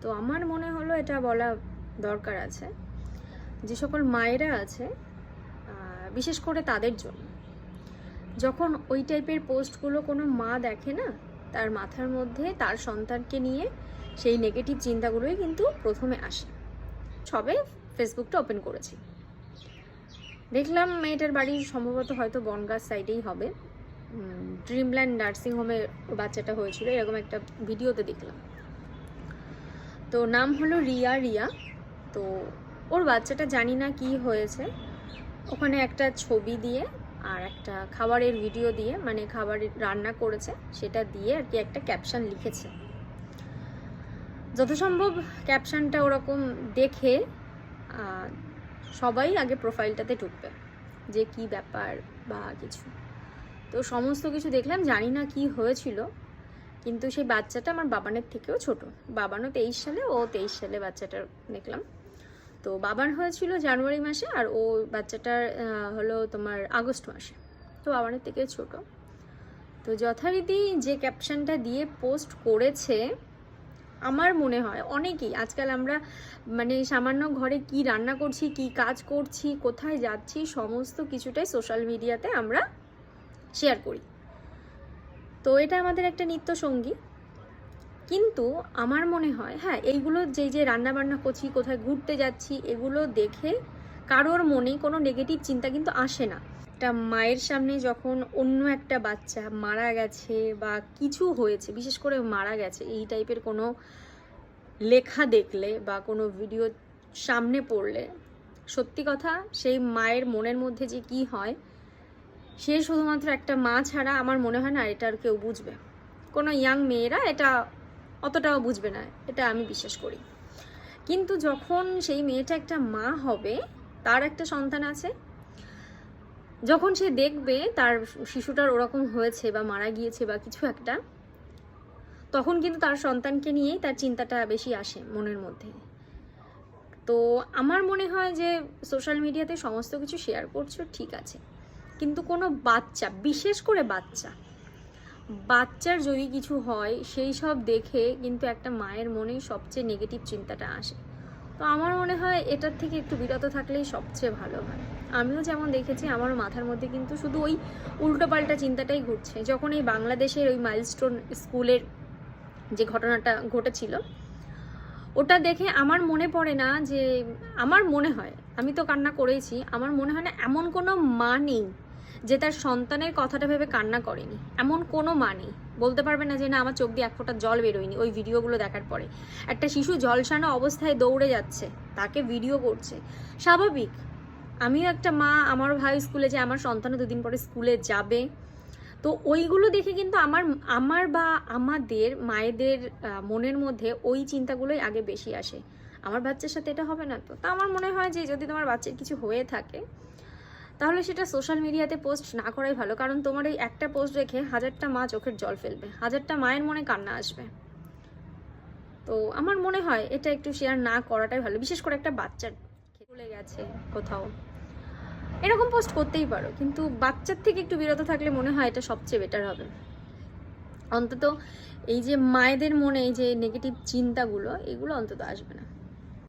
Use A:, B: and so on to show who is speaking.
A: তো আমার মনে হলো এটা বলা দরকার আছে। যে সকল মায়েরা আছে বিশেষ করে তাদের জন্য। যখন ওই টাইপের পোস্টগুলো কোনো মা দেখে না, তার মাথার মধ্যে তার সন্তানকে নিয়ে সেই নেগেটিভ চিন্তাগুলোই কিন্তু প্রথমে আসে। সবে ফেসবুকটা ওপেন করেছি। দেখলাম মেয়েটার বাড়ি সম্ভবত হয়তো বনগাঁ সাইডেই হবে। ড্রিমল্যান্ড নার্সিং হোমে বাচ্চাটা হয়েছিল, এরকম একটা ভিডিওতে দেখলাম। তো নাম হলো রিয়া রিয়া। তো ওর বাচ্চাটা জানি না কি হয়েছে। ওখানে একটা ছবি দিয়ে আর একটা খাবারের ভিডিও দিয়ে মানে খাবার রান্না করেছে, সেটা দিয়ে আর কি একটা ক্যাপশন লিখেছে। যত সম্ভব ক্যাপশনটা ওরকম দেখে সবাই আগে প্রোফাইলটাতে ঢুকবে, যে কি ব্যাপার বা কিছু। তো সমস্ত কিছু দেখলাম, জানি না কি হয়েছিল। কিন্তু সেই বাচ্চাটা আমার বাবানের থেকেও ছোট। বাবানও তেইশ সালে, ও তেইশ সালে বাচ্চাটা দেখলাম। তো বাবার হয়েছিল জানুয়ারি মাসে আর ও বাচ্চাটার হলো তোমার আগস্ট মাসে। তো বাবানের থেকে ছোট। তো যথারীতি যে ক্যাপশনটা দিয়ে পোস্ট করেছে, আমার মনে হয় অনেকেই, আজকাল আমরা মানে সামান্য ঘরে কি রান্না করছি, কি কাজ করছি, কোথায় যাচ্ছি, সমস্ত কিছুটাই সোশ্যাল মিডিয়াতে আমরা শেয়ার করি। তো এটা আমাদের একটা নিত্য সঙ্গী কিন্তু আমার মনে হয় হ্যাঁ এইগুলো যে রান্না বান্না করছি, কোথায় ঘুরতে যাচ্ছি, এগুলো দেখে কারোর মনে কোনো নেগেটিভ চিন্তা কিন্তু আসে না। একটা মায়ের সামনে যখন অন্য একটা বাচ্চা মারা গেছে বা কিছু হয়েছে, বিশেষ করে মারা গেছে, এই টাইপের কোনো লেখা দেখলে বা কোনো ভিডিও সামনে পড়লে, সত্যি কথা সেই মায়ের মনের মধ্যে যে কি হয় সে শুধুমাত্র একটা মা ছাড়া আমার মনে হয় না এটা আর কেউ বুঝবে। কোনো ইয়াং মেয়েরা এটা অতটাও বুঝবে না, এটা আমি বিশ্বাস করি। কিন্তু যখন সেই মেয়েটা একটা মা হবে, তার একটা সন্তান আছে, যখন সে দেখবে তার শিশুটার ওরকম হয়েছে বা মারা গিয়েছে বা কিছু একটা, তখন কিন্তু তার সন্তানকে নিয়েই তার চিন্তাটা বেশি আসে মনের মধ্যে। তো আমার মনে হয় যে সোশ্যাল মিডিয়াতে সমস্ত কিছু শেয়ার করছ, ঠিক আছে। কিন্তু কোনো বাচ্চা, বিশেষ করে বাচ্চা, বাচ্চার যদি কিছু হয়, সেই সব দেখে কিন্তু একটা মায়ের মনেই সবচেয়ে নেগেটিভ চিন্তাটা আসে। তো আমার মনে হয় এটার থেকে একটু বিরত থাকলেই সবচেয়ে ভালো হয়। আমিও যেমন দেখেছি আমার মাথার মধ্যে কিন্তু শুধু ওই উল্টোপাল্টা চিন্তাটাই ঘুরছে। যখন এই বাংলাদেশের ওই মাইলস্টোন স্কুলের যে ঘটনাটা ঘটেছিল, ওটা দেখে আমার মনে পড়ে না যে, আমার মনে হয়, আমি তো কান্না করেইছি, আমার মনে হয় না এমন কোনো মা নেই যে তার সন্তানের কথাটা ভেবে কান্না করেনি। এমন কোনো মা নেই। বলতে পারবে না যে, না, আমার চোখ দিয়ে এক ফোঁটা জল বেরোয়নি ওই ভিডিওগুলো দেখার পরে। একটা শিশু জলসানো অবস্থায় দৌড়ে যাচ্ছে, তাকে ভিডিও করছে। স্বাভাবিক, আমিও একটা মা আমার ভাই স্কুলে যে আমার সন্তানও দুদিন পরে স্কুলে যাবে। তো ওইগুলো দেখে কিন্তু আমার আমার বা আমাদের, মায়েদের মনের মধ্যে ওই চিন্তাগুলোই আগে বেশি আসে। আমার বাচ্চার সাথে এটা হবে না তো। তা আমার মনে হয় যে, যদি তোমার বাচ্চার কিছু হয়ে থাকে তাহলে সেটা সোশ্যাল মিডিয়াতে পোস্ট না করাই ভালো, কারণ তোমার এই একটা পোস্ট রেখে হাজারটা মা চোখের জল ফেলবে, হাজারটা মায়ের মনে কান্না আসবে। তো আমার মনে হয় এটা একটু শেয়ার না করাটাই ভালো, বিশেষ করে একটা বাচ্চার চলে গেছে কোথাও। এরকম পোস্ট করতেই পারো, কিন্তু বাচ্চার থেকে একটু বিরত থাকলে মনে হয় এটা সবচেয়ে বেটার হবে। অন্তত এই যে মায়েদের মনে এই যে নেগেটিভ চিন্তাগুলো, এগুলো অন্তত আসবে না।